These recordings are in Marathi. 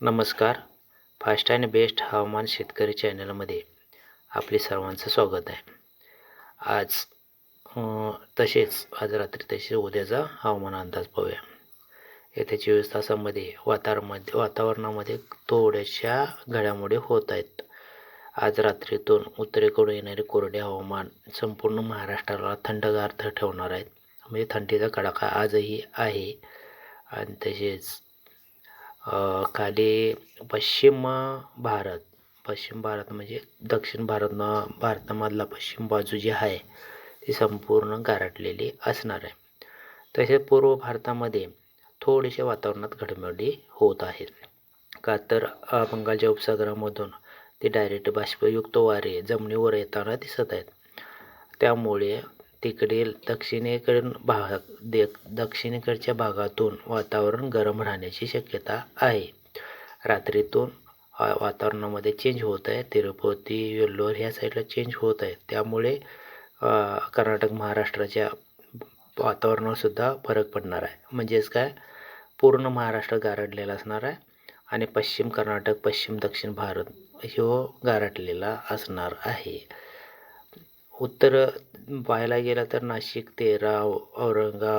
नमस्कार. फास्ट अँड बेस्ट हवामान शेतकरी चॅनलमध्ये आपले सर्वांचं स्वागत आहे. आज तसेच आज रात्री तसेच उद्याचा हवामान अंदाज पाहूया. येत्या चोवीस तासामध्ये वातावरणामध्ये वातावरणामध्ये थोड्याशा घडामोडी होत आहेत. आज रात्रीतून उत्तरेकडून येणारे कोरडे हवामान संपूर्ण महाराष्ट्राला थंडगार ठेवणार आहेत. म्हणजे थंडीचा कडाका आजही आहे. आणि तसेच खाली पश्चिम भारत. पश्चिम भारत म्हणजे दक्षिण भारत भारतामधला पश्चिम बाजू जी आहे ती संपूर्ण गारटलेली असणार आहे. तसेच पूर्व भारतामध्ये थोडेसे वातावरणात घडामोडी होत आहेत का तर बंगालच्या उपसागरामधून ते डायरेक्ट बाष्पयुक्त वारे जमिनीवर येताना दिसत आहेत. त्यामुळे तिकडील दक्षिणेकडून भाग दे दक्षिणेकडच्या भागातून वातावरण गरम राहण्याची शक्यता आहे. रात्रीतून वातावरणामध्ये चेंज होत आहे. तिरुपती वेल्लोर ह्या साईडला चेंज होत आहे. त्यामुळे कर्नाटक महाराष्ट्राच्या वातावरणावरसुद्धा फरक पडणार आहे. म्हणजेच काय? पूर्ण महाराष्ट्र गारडलेला असणार आहे आणि पश्चिम कर्नाटक पश्चिम दक्षिण भारत ह्यो गारटलेला असणार आहे. उत्तर पाहायला गेलं तर नाशिक तेरा औरंगा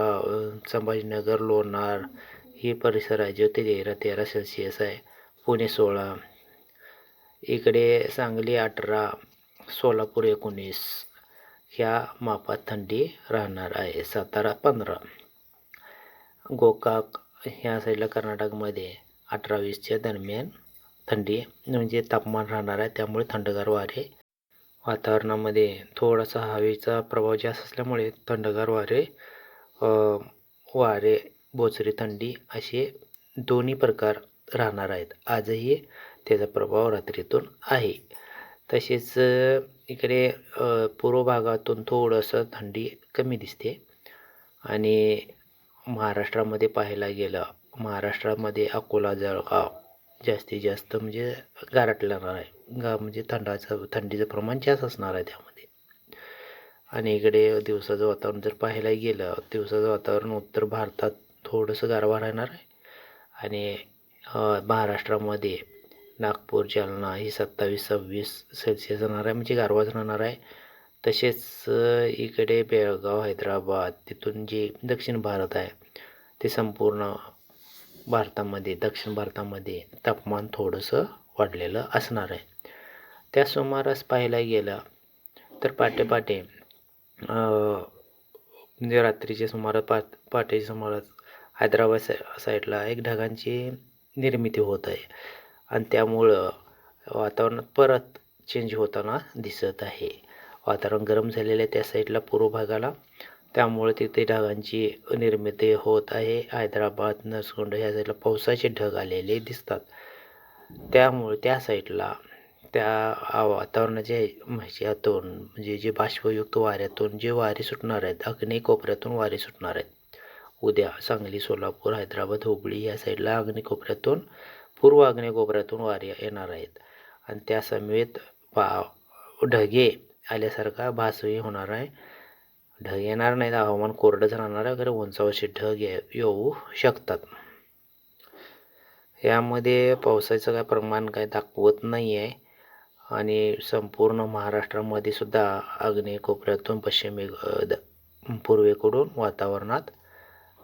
संभाजीनगर लोणार ही परिसर आहे जो ते तेरा तेरा सेल्सिअस आहे. पुणे सोळा. इकडे सांगली अठरा सोलापूर एकोणीस. ह्या मापात थंडी राहणार आहे सातारा पंधरा. गोकाक ह्या साईडला कर्नाटकमध्ये अठरा वीसच्या दरम्यान थंडी म्हणजे तापमान राहणार आहे त्यामुळे थंडगार वारे वातावरणामध्ये थोडासा हवेचा प्रभाव जास्त असल्यामुळे थंडगार वारे वारे बोचरी थंडी असे दोन्ही प्रकार राहणार आहेत. आजही त्याचा प्रभाव रात्रीतून आहे. तसेच इकडे पूर्व भागातून थोडंसं थंडी कमी दिसते. आणि महाराष्ट्रामध्ये पाहायला गेलं महाराष्ट्रामध्ये अकोला जळगाव जास्तीत जास्त म्हणजे गारटणार आहे. गा म्हणजे थंडाचं थंडीचं प्रमाण जास्त असणार आहे त्यामध्ये. आणि इकडे दिवसाचं वातावरण जर पाहायला गेलं दिवसाचं वातावरण उत्तर भारतात थोडंसं गारवा राहणार आहे. आणि महाराष्ट्रामध्ये नागपूर जालना ही सत्तावीस सव्वीस सेल्सिअस राहणार आहे म्हणजे गारवाच राहणार आहे. तसेच इकडे बेळगाव हैदराबाद तिथून जे दक्षिण भारत आहे ते संपूर्ण भारतामध्ये दक्षिण भारतामध्ये तापमान थोडंसं वाढलेलं असणार आहे. त्या सुमारास पाहायला गेलं तर पाटे पाटे म्हणजे रात्रीच्या सुमारास पा पाटेच्या सुमारास हैदराबाद साई साईडला एक ढगांची निर्मिती होत आहे. आणि त्यामुळं वातावरणात परत चेंज होताना दिसत आहे. वातावरण गरम झालेलं आहे त्या साईडला पूर्व भागाला. त्यामुळे तिथे ढगांची निर्मिती होत आहे. हैदराबाद नरसोंड ह्या साईडला पावसाचे ढग आलेले दिसतात. त्यामुळे त्या साईडला त्या आ- वातावरणाच्या ह्याच्यातून म्हणजे जे बाष्पयुक्त वाऱ्यातून जे वारे सुटणार आहेत अग्नी कोपऱ्यातून वारे सुटणार आहेत. उद्या सांगली सोलापूर हैदराबाद हुबळी या साईडला अग्नी कोपऱ्यातून पूर्व अग्नी कोपऱ्यातून वारे येणार आहेत. आणि त्या समेत पा ढगे आल्यासारखा भासही होणार आहे. ढग येणार नाहीत. हवामान कोरडंच राहणार आहे. खरं उंचावरचे ढग ये- येऊ शकतात. यामध्ये पावसाचं काय प्रमाण काय दाखवत नाही आहे आणि संपूर्ण महाराष्ट्रामध्ये सुद्धा आग्नेय कोपऱ्यातून पश्चिमे द- पूर्वेकडून वातावरणात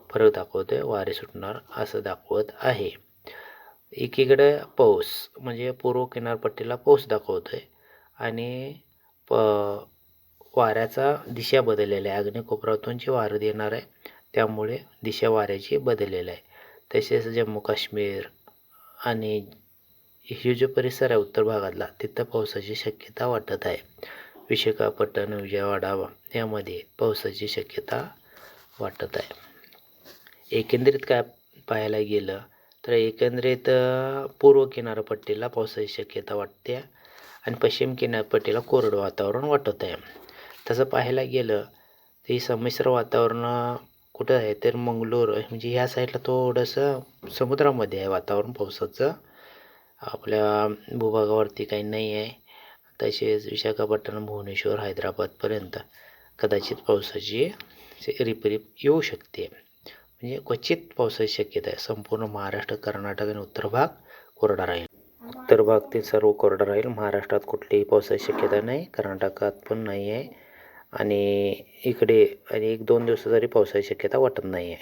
फरक दाखवतोय. वारे सुटणार असं दाखवत आहे. एकीकडे पाऊस म्हणजे पूर्व किनारपट्टीला पाऊस दाखवतोय. आणि प वाऱ्याचा दिशा बदललेला आहे. आग्नेय जे वारं देणार आहे. त्यामुळे दिशा वाऱ्याची बदललेलं आहे. तसेच जम्मू काश्मीर आणि हे जो परिसर आहे उत्तर भागातला तिथं पावसाची शक्यता वाटत आहे. विशाखापट्टण विजयवाडा यामध्ये पावसाची शक्यता वाटत आहे. एकंदरीत काय पाहायला गेलं तर एकंदरीत पूर्व किनारपट्टीला पावसाची शक्यता वाटते आणि पश्चिम किनारपट्टीला कोरडं वातावरण वाटत आहे. तसं पाहायला गेलं तर ही संमिश्र वातावरण कुठं आहे? तर मंगलोर म्हणजे ह्या साईडला थोडंसं समुद्रामध्ये आहे वातावरण पावसाचं. आपल्या भूभागावरती काही नाही आहे. तसेच विशाखापट्टणम भुवनेश्वर हैदराबादपर्यंत कदाचित पावसाची रिपरिप येऊ शकते. म्हणजे क्वचित पावसाची शक्यता आहे. संपूर्ण महाराष्ट्र कर्नाटक आणि उत्तर भाग कोरडा राहील. उत्तर भाग ते सर्व कोरडा राहील. महाराष्ट्रात कुठलीही पावसाची शक्यता नाही. कर्नाटकात पण नाही आहे. आणि इकडे आणि एक दोन दिवस जरी पावसाची शक्यता वाटत नाही आहे